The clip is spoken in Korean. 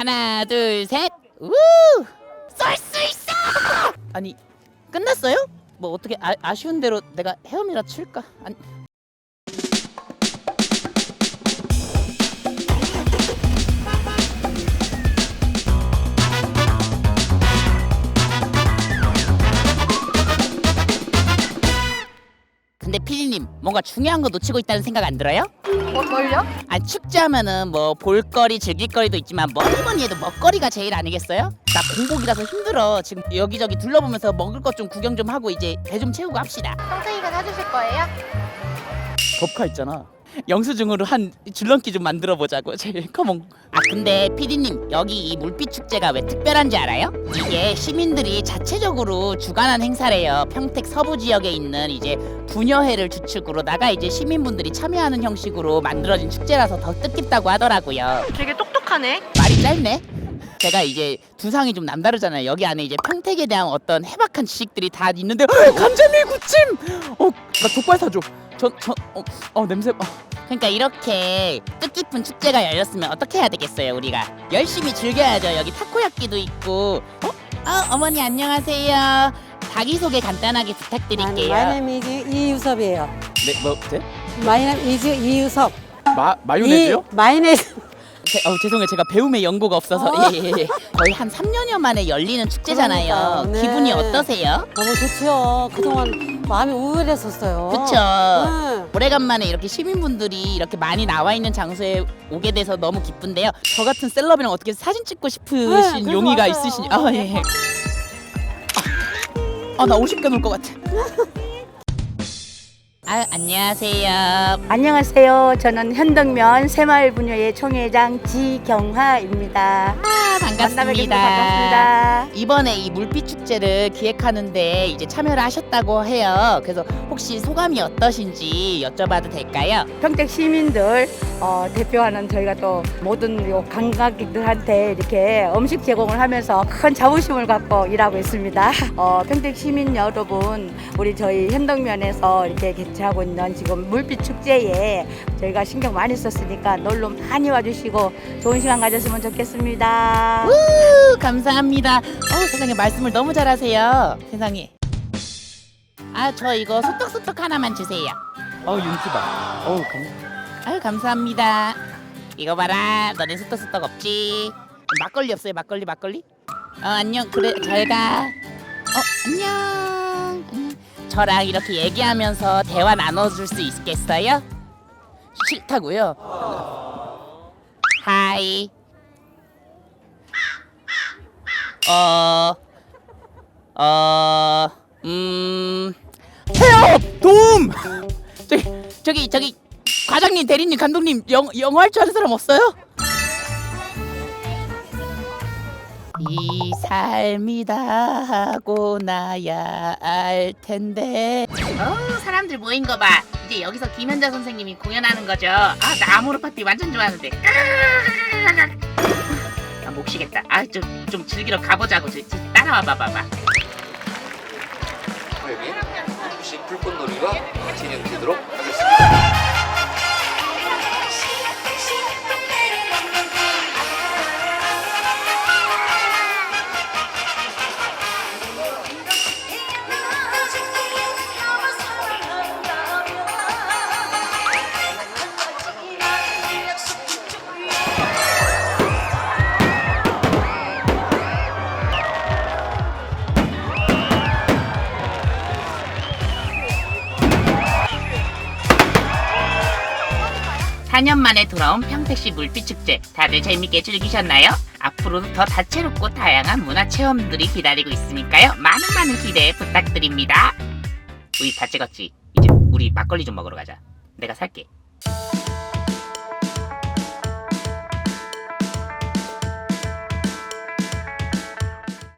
하나 둘 셋 우! 쏠 수 있어! 아니 끝났어요? 뭐 어떻게 아, 아쉬운 대로 내가 헤엄이라 칠까? 아니 근데 피디님 뭔가 중요한 거 놓치고 있다는 생각 안 들어요? 뭐, 뭘요? 아 축제하면은 뭐 볼거리 즐길거리도 있지만 뭐니 뭐니 해도 먹거리가 제일 아니겠어요? 나 공복이라서 힘들어 지금 여기저기 둘러보면서 먹을 것 좀 구경 좀 하고 이제 배 좀 채우고 합시다 평생이가 사주실 거예요? 법카 있잖아 영수증으로 한 줄넘기 좀 만들어 보자고 제일 커먼 아 근데 피디님 여기 이 물빛 축제가 왜 특별한지 알아요? 이게 시민들이 자체적으로 주관한 행사래요 평택 서부 지역에 있는 이제 부녀회를 주축으로다가 이제 시민분들이 참여하는 형식으로 만들어진 축제라서 더 뜻깊다고 하더라고요 되게 똑똑하네. 말이 짧네. 제가 이제 두상이 좀 남다르잖아요. 여기 안에 이제 평택에 대한 어떤 해박한 지식들이 다 있는데 감자밀 구찜. 어, 나 족발 사줘. 전전 어, 어 냄새. 어. 그러니까 이렇게 뜻깊은 축제가 열렸으면 어떻게 해야 되겠어요, 우리가? 열심히 즐겨야죠. 여기 타코야끼도 있고. 어? 아, 어머니 안녕하세요. 자기 소개 간단하게 부탁드릴게요. My name is 이유섭이에요. 네, 뭐, 네? My name is 이유섭. 마 마요네즈요? 이 마요네즈. 제, 어, 죄송해요. 제가 배움에 연고가 없어서. 어. 예, 예, 예. 거의 한 3년여 만에 열리는 축제잖아요. 그러니까요. 네. 기분이 어떠세요? 너무 좋죠. 그동안 마음이 우울했었어요. 그쵸. 네. 오래간만에 이렇게 시민분들이 이렇게 많이 나와 있는 장소에 오게 돼서 너무 기쁜데요. 저 같은 셀럽이랑 어떻게 사진 찍고 네, 싶으신 그래서 용의가 왔어요. 있으시니? 아 예. 아, 나 50개 놓을 것 같아. 아 안녕하세요. 안녕하세요. 저는 현덕면 새마을 분녀의 총회장 지경화입니다. 반갑습니다. 반갑습니다. 이번에 이 물빛 축제를 기획하는데 이제 참여를 하셨다고 해요. 그래서 혹시 소감이 어떠신지 여쭤봐도 될까요? 평택 시민들 어, 대표하는 저희가 또 모든 요 관광객들한테 이렇게 음식 제공을 하면서 큰 자부심을 갖고 일하고 있습니다. 어, 평택 시민 여러분, 우리 저희 현덕면에서 이렇게 개최하고 있는 지금 물빛 축제에 저희가 신경 많이 썼으니까 놀러 많이 와주시고 좋은 시간 가졌으면 좋겠습니다. 우, 감사합니다. 어, 세상에 말씀을 너무 잘하세요. 세상에. 아, 저 이거 소떡소떡 하나만 주세요. 어 윤기다. 어우 감. 아유, 감사합니다. 이거 봐라. 너네 소떡소떡 없지? 막걸리 없어요? 막걸리, 막걸리? 어, 안녕. 그래, 잘 가. 어, 안녕. 안녕. 저랑 이렇게 얘기하면서 대화 나눠줄 수 있겠어요? 싫다고요? 하이. 어, 어, 음, 해요! 도움! 저기, 저기, 저기, 과장님, 대리님, 감독님, 영, 영어 할 줄 아는 사람 없어요? 이 삶이다 하고 나야 알 텐데. 어, 사람들 모인 거 봐. 이제 여기서 김현자 선생님이 공연하는 거죠. 아, 나 아모르 파티 완전 좋아하는데. 아, 못 쉬겠다. 아, 좀, 좀 즐기러 가보자고. 저, 저, 따라와 봐봐봐. 여기 혹시 불꽃놀이가 진행되도록 하겠습니다. 사년 만에 돌아온 평택시 물빛 축제 다들 재밌게 즐기셨나요? 앞으로도 더 다채롭고 다양한 문화 체험들이 기다리고 있으니까요. 많은 많은 기대 부탁드립니다. 우리 다 찍었지? 이제 우리 막걸리 좀 먹으러 가자. 내가 살게.